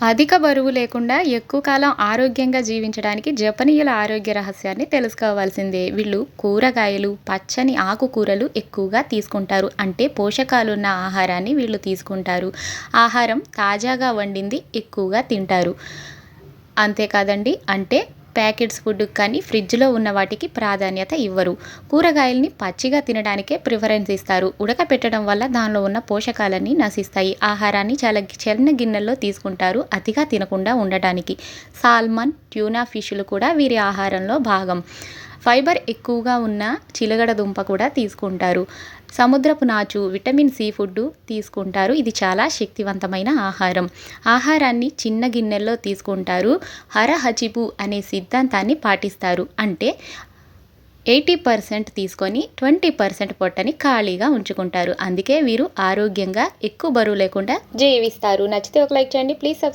అధిక బరువు లేకుండా ఎక్కువ కాలం ఆరోగ్యంగా జీవించడానికి జపనీయుల ఆరోగ్య రహస్యాన్ని తెలుసుకోవాల్సిందే. వీళ్ళు కూరగాయలు పచ్చని ఆకుకూరలు ఎక్కువగా తీసుకుంటారు. అంటే పోషకాలున్న ఆహారాన్ని వీళ్ళు తీసుకుంటారు. ఆహారం తాజాగా వండింది ఎక్కువగా తింటారు. అంతేకాదండి అంటే ప్యాకెట్స్ ఫుడ్ కానీ ఫ్రిడ్జ్లో ఉన్న వాటికి ప్రాధాన్యత ఇవ్వరు. కూరగాయల్ని పచ్చిగా తినడానికే ప్రిఫరెన్స్ ఇస్తారు. ఉడకపెట్టడం వల్ల దానిలో ఉన్న పోషకాలన్నీ నశిస్తాయి. ఆహారాన్ని చాలా చిన్న గిన్నెల్లో తీసుకుంటారు. అతిగా తినకుండా ఉండటానికి. సాల్మన్ ట్యూనా ఫిష్లు కూడా వీరి ఆహారంలో భాగం. ఫైబర్ ఎక్కువగా ఉన్న చిలగడ దుంప కూడా తీసుకుంటారు. సముద్రపు నాచు విటమిన్ సి ఫుడ్ తీసుకుంటారు. ఇది చాలా శక్తివంతమైన ఆహారం. ఆహారాన్ని చిన్న గిన్నెల్లో తీసుకుంటారు. హరహచిపు అనే సిద్ధాంతాన్ని పాటిస్తారు. అంటే ఎయిటీ పర్సెంట్ తీసుకొని ట్వంటీ పర్సెంట్ పొట్టని ఖాళీగా ఉంచుకుంటారు. అందుకే వీరు ఆరోగ్యంగా ఎక్కువ బరువు లేకుండా జీవిస్తారు. నచ్చితే ఒక లైక్ చేయండి. Please subscribe